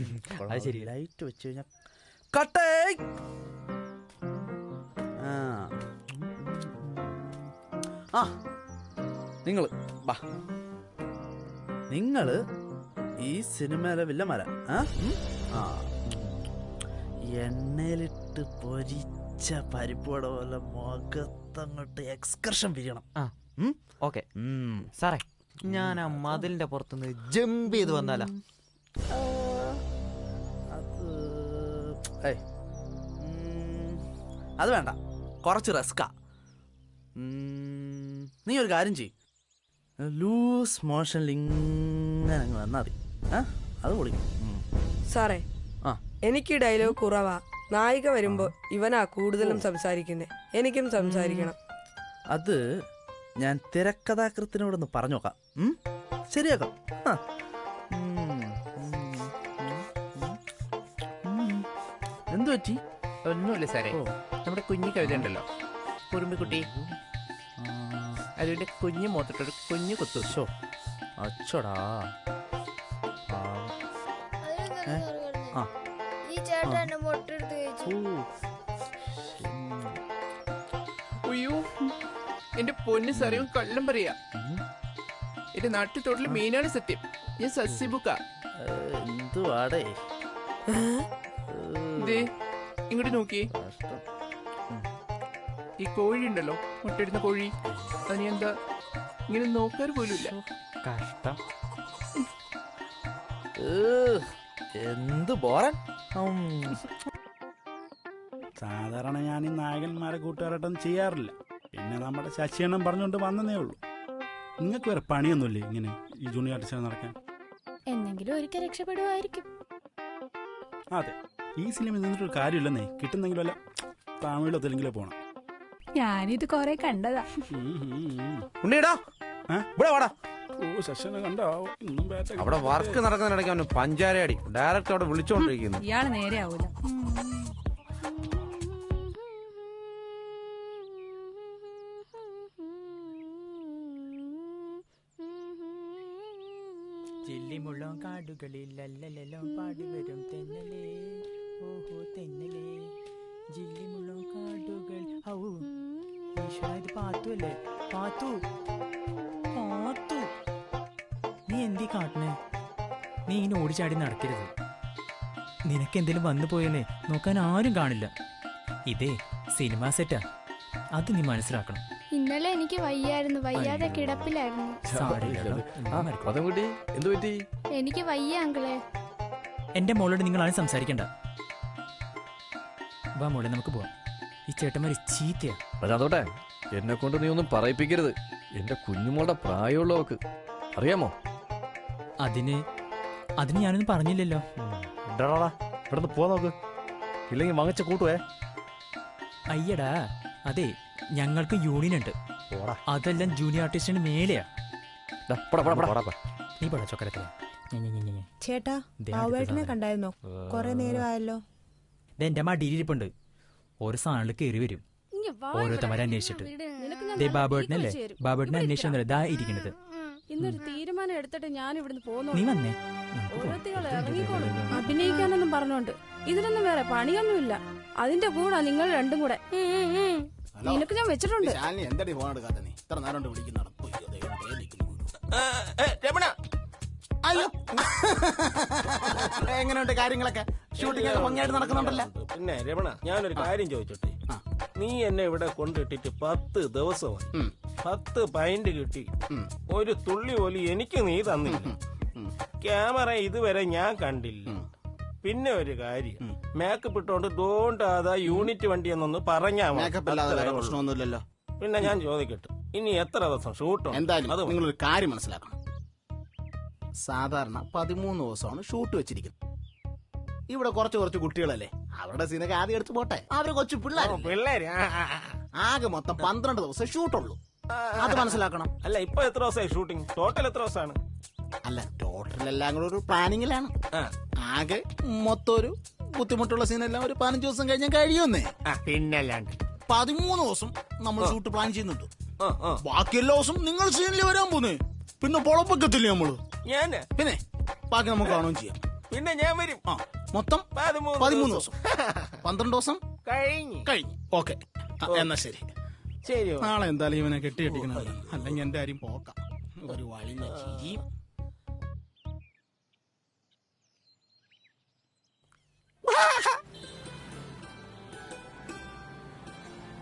അത് ശരി ലൈറ്റ് വെച്ച് കഴിഞ്ഞാൽ കട്ടേ ആ. ആ. നിങ്ങൾ വാ നിങ്ങൾ ഈ സിനിമയിലെ വില്ലന്മാരാ. ആ? ആ. എണ്ണയിലിട്ട് പൊരിച്ച പരിപ്പോട പോലെ മുഖത്തങ്ങോട്ട് എക്സ്കർഷൻ പിരിയണം. ആ? ഓക്കെ. സാറേ ഞാൻ ആ മതിലിന്റെ പുറത്തുനിന്ന് ജമ്പ് ചെയ്ത് വന്നാലാ. ഏയ്. അത് വേണ്ട. കുറച്ച് റെസ്കാ നീ ഒരു കാര്യം ചെയ് ലൂസ് മോഷനിൽ ഇങ്ങനെ അങ്ങ് വന്നാൽ മതി. ആ അത് പൊളിക്കും സാറേ ആ. എനിക്ക് ഡയലോഗ് കുറവാ. നായിക വരുമ്പോ ഇവനാ കൂടുതലും സംസാരിക്കുന്നേ. എനിക്കും സംസാരിക്കണം. അത് ഞാൻ തിരക്കഥാകൃത്തിനോടൊന്ന് പറഞ്ഞു നോക്കാം ശരിയാക്കാം. ശരിയാക്കാം എന്ത് പറ്റി? ഒന്നുമില്ല സാറേ. നമ്മുടെ കുഞ്ഞു കവിത ഉണ്ടല്ലോ. കുറുമ്പിക്കുട്ടി. ആ, അതിന്റെ കുഞ്ഞു മൂത്തിട്ടൊരു കുഞ്ഞു കുത്തു. ഷോ അച്ചോടാ. ആ. അയ്യോ. എന്റെ പൊന്ന് സാറേ കള്ളം പറയാ. എന്റെ നാട്ടിൽ തൊട്ടിൽ മീനാണ് സത്യം. ഞാൻ സസ്യബുക്കാ എന്തുവാടേ? ദേ ഇങ്ങോട്ട് നോക്കിയേ ഈ കോഴി ഉണ്ടല്ലോ മുട്ടയിടുന്ന കോഴി. അതിന് എന്താ ഇങ്ങനെ നോക്കാൻ പോലും ഇല്ല കഷ്ടം എന്ത് ബോറൻ സാധാരണ ഞാൻ ഈ നായകന്മാരെ കൂട്ടുകാരായിട്ടൊന്നും ചെയ്യാറില്ല. പിന്നെ നമ്മുടെ ശശിയണ്ണം പറഞ്ഞുകൊണ്ട് വന്നതേ ഉള്ളൂ. നിങ്ങൾക്ക് വേറെ പണിയൊന്നുമില്ലേ ഇങ്ങനെ ഈ ജൂനിയർ ആർട്ടിസ്റ്റ് നടക്കാൻ? എന്തെങ്കിലും ഒരിക്കൽ രക്ഷപ്പെടുമായിരിക്കും അതെ. ഈ സിനിമ നിന്നിട്ടൊരു കാര്യമില്ലെന്നേ. കിട്ടുന്നെങ്കിലും അല്ല. തമിഴിലോ തെലുങ്കിലോ പോണം. ഞാനിത് കൊറേ കണ്ടതാ. ഉണ്ണിടാ? ഇവിടെ വാടാ. ഓ ശശിയണ്ണ കണ്ടോ. ഇന്നും ബാറ്റ് അവിടെ വർക്ക് നടക്കുന്നിടയ്ക്ക് അവന് പഞ്ചാരയടി ഡയറക്റ്റ് അവിടെ വിളിച്ചോണ്ടിരിക്കുന്നു. ഇയാൾ നേരെ ആവൂല. ചില്ലിമുള്ളം കാടുകളിൽ അല്ലല്ലോ പാടി വരും തെന്നലേ. ജില്ലിമുള്ളം കാടുകൾ. ഔ ഈശ്വര ഇത് പാത്തു അല്ലേ? പാത്തു പാത്തു. നീ എന്തി കാട്ടണേ? നീ ഇങ്ങനെ ഓടിച്ചാടി നടക്കരുത്. നിനക്ക് എന്തെങ്കിലും വന്നു പോയല്ലേ നോക്കാൻ ആരും കാണില്ല. ഇതേ സിനിമ സെറ്റാ. അത് നീ മനസ്സിലാക്കണം. ഇന്നലെ എനിക്ക് വയ്യായിരുന്നു. വയ്യാതെ കിടപ്പിലായിരുന്നു. പദം പറ്റി? എനിക്ക് വയ്യ അങ്കിളെ. എന്റെ മോളോട് നിങ്ങൾ ആരും സംസാരിക്കണ്ട. വാ മോളെ നമുക്ക് പോവാം. ഈ ചേട്ടന്മാര് ചീത്തയാ. അതോട്ടെ. എന്നെ കൊണ്ട് നീ ഒന്നും പറയിപ്പിക്കരുത്. എന്റെ കുഞ്ഞുമോളുടെ പ്രായമുള്ളവക്ക് അറിയാമോ? അതിന് അതിന് ഞാനൊന്നും പറഞ്ഞില്ലല്ലോ. ഡാടാ ഇവിടുന്ന് പോ നോക്ക്. ഇല്ലെങ്കിൽ വാങ്ങിച്ച കൂട്ടുവേ. അയ്യടാ അതെ ഞങ്ങൾക്ക് യൂണിയൻ ഉണ്ട്. പോടാ. അതെല്ലാം ജൂനിയർ ആർട്ടിസ്റ്റിന് മേലെയാ. ദാ, പോടാ, പോടാ, പോടാ. നീ പടാ ചൊക്കരത്തിലെ. ചേട്ടാ ദേ കണ്ടായിരുന്നോ? കൊറേ നേരമായല്ലോ എന്റെ മടിയിലിരിപ്പുണ്ട് ഒരു സാധനങ്ങൾ കയറി വരും. ഓരോരുത്തമാരെ അന്വേഷിച്ചിട്ട്. ദേ ബാബുവേട്ടനല്ലേ ബാബുവേട്ടനെ അന്വേഷിച്ചു ദാ ഇരിക്കണത് ഇന്നൊരു തീരുമാനം എടുത്തിട്ട് ഞാൻ ഇവിടുന്ന് പോകുന്നു. നീ വന്നേ. അഭിനയിക്കാനൊന്നും പറഞ്ഞോണ്ട്. ഇതിനൊന്നും വേറെ പണിയൊന്നുമില്ല. അതിന്റെ കൂടെ നിങ്ങൾ രണ്ടും കൂടെ. നിനക്ക് ഞാൻ വെച്ചിട്ടുണ്ട്. എന്തടി ഫോൺ എടുക്കാത്ത നീ? ഇത്ര നേരം എങ്ങനെയുണ്ട് കാര്യങ്ങളൊക്കെ? ഷൂട്ടിംഗ് ഒക്കെ ഭംഗിയായിട്ട് നടക്കുന്നുണ്ടല്ലോ? പിന്നെ രമണ ഞാനൊരു കാര്യം ചോദിച്ചോട്ടെ? നീ എന്നെ ഇവിടെ കൊണ്ടിട്ടിട്ട് പത്ത് ദിവസമായി. പത്ത് പൈന്റ് കിട്ടി. ഒരു തുള്ളി പോലും എനിക്ക് നീ തന്നില്ല. ക്യാമറ ഇതുവരെ ഞാൻ കണ്ടില്ല. പിന്നെ ഒരു കാര്യം. മേക്കപ്പ് ഇട്ടോണ്ട് ദോണ്ടാതാ യൂണിറ്റ് വണ്ടി എന്നൊന്ന് പറഞ്ഞാ. പ്രശ്നമൊന്നുമില്ലല്ലോ. പിന്നെ ഞാൻ ചോദിക്കട്ടെ. ഇനി എത്ര ദിവസം ഷൂട്ടോ എന്തായാലും. നിങ്ങളൊരു കാര്യം മനസ്സിലാക്കണം. സാധാരണ പതിമൂന്ന് ദിവസമാണ് ഷൂട്ട് വെച്ചിരിക്കുന്നത്. ഇവിടെ കുറച്ച് കുറച്ച് കുട്ടികളല്ലേ? അവരുടെ സീനൊക്കെ ആദ്യം എടുത്തു പോട്ടെ. അവർ കൊച്ചു പിള്ളേർ പിള്ളേര്. ആകെ മൊത്തം പന്ത്രണ്ട് ദിവസം ഷൂട്ടുള്ളൂ അത് മനസ്സിലാക്കണം. അല്ല ഇപ്പൊ എത്ര ദിവസമായി ഷൂട്ടിംഗ് ടോട്ടൽ എത്ര ദിവസമാണ്? അല്ല ടോട്ടൽ എല്ലാം കൂടെ ഒരു പ്ലാനിങ്ങിലാണ് ആകെ മൊത്തം ഒരു ബുദ്ധിമുട്ടുള്ള സീനെല്ലാം ഒരു പതിനഞ്ച് ദിവസം കഴിഞ്ഞാൽ കഴിയുമെന്നേ. ആ, പിന്നല്ലാണ്ട് പതിമൂന്ന് ദിവസം നമ്മൾ ഷൂട്ട് പ്ലാൻ ചെയ്യുന്നുണ്ട്. ബാക്കി എല്ലാ ദിവസം നിങ്ങൾ സീനിൽ വരാൻ പോന്നേ. പിന്നെ പൊളപ്പൊക്കത്തില്ലേ നമ്മൾ? ഞാൻ പിന്നെ ബാക്കി നമുക്ക് കാണുകയും ചെയ്യാം. പിന്നെ ഞാൻ വരും. ആ. മൊത്തം പതിമൂന്ന് ദിവസം. പന്ത്രണ്ട് ദിവസം? കഴിഞ്ഞു. കഴിഞ്ഞു. ഓക്കെ. എന്നാ ശരി. ശരി നാളെ എന്തായാലും ഇവനെ കെട്ടി കെട്ടിക്കണം അല്ലെങ്കിൽ എന്റെ ആരും പോക്കാം. ഒരു വഴി ചിരിയും